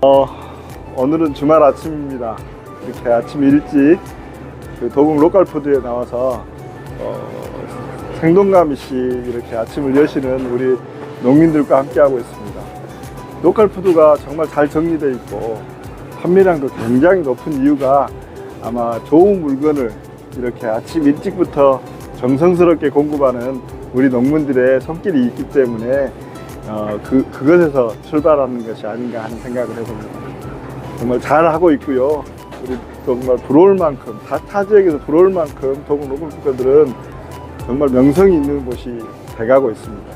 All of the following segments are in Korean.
어, 오늘은 주말 아침입니다. 이렇게 아침 일찍 그 도봉 로컬푸드에 나와서 어, 생동감 있이 이렇게 아침을 여시는 우리 농민들과 함께하고 있습니다. 로컬푸드가 정말 잘 정리되어 있고 판매량도 굉장히 높은 이유가 아마 좋은 물건을 이렇게 아침 일찍부터 정성스럽게 공급하는 우리 농민들의 손길이 있기 때문에 어, 그, 그것에서 출발하는 것이 아닌가 하는 생각을 해봅니다. 정말 잘 하고 있고요. 우리 정말 부러울 만큼 다, 타 지역에서 부러울 만큼 도봉 로컬푸드들은 정말 명성이 있는 곳이 돼가고 있습니다.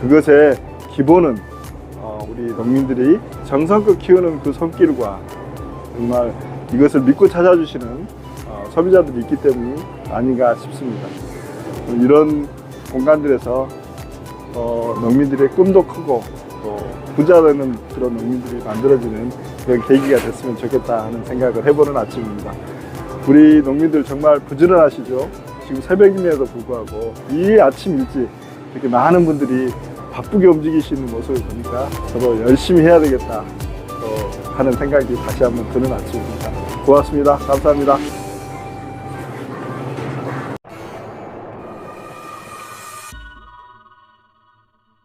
그것의 기본은 어, 우리 농민들이 정성껏 키우는 그 손길과 정말 이것을 믿고 찾아주시는 어, 소비자들이 있기 때문이 아닌가 싶습니다. 이런 공간들에서 어, 농민들의 꿈도 크고 또 부자 되는 그런 농민들이 만들어지는 그런 계기가 됐으면 좋겠다 하는 생각을 해보는 아침입니다. 우리 농민들 정말 부지런하시죠? 지금 새벽임에도 불구하고 이 아침 일찍 이렇게 많은 분들이 바쁘게 움직이시는 모습을 보니까 저도 열심히 해야 되겠다 또 하는 생각이 다시 한번 드는 아침입니다. 고맙습니다. 감사합니다.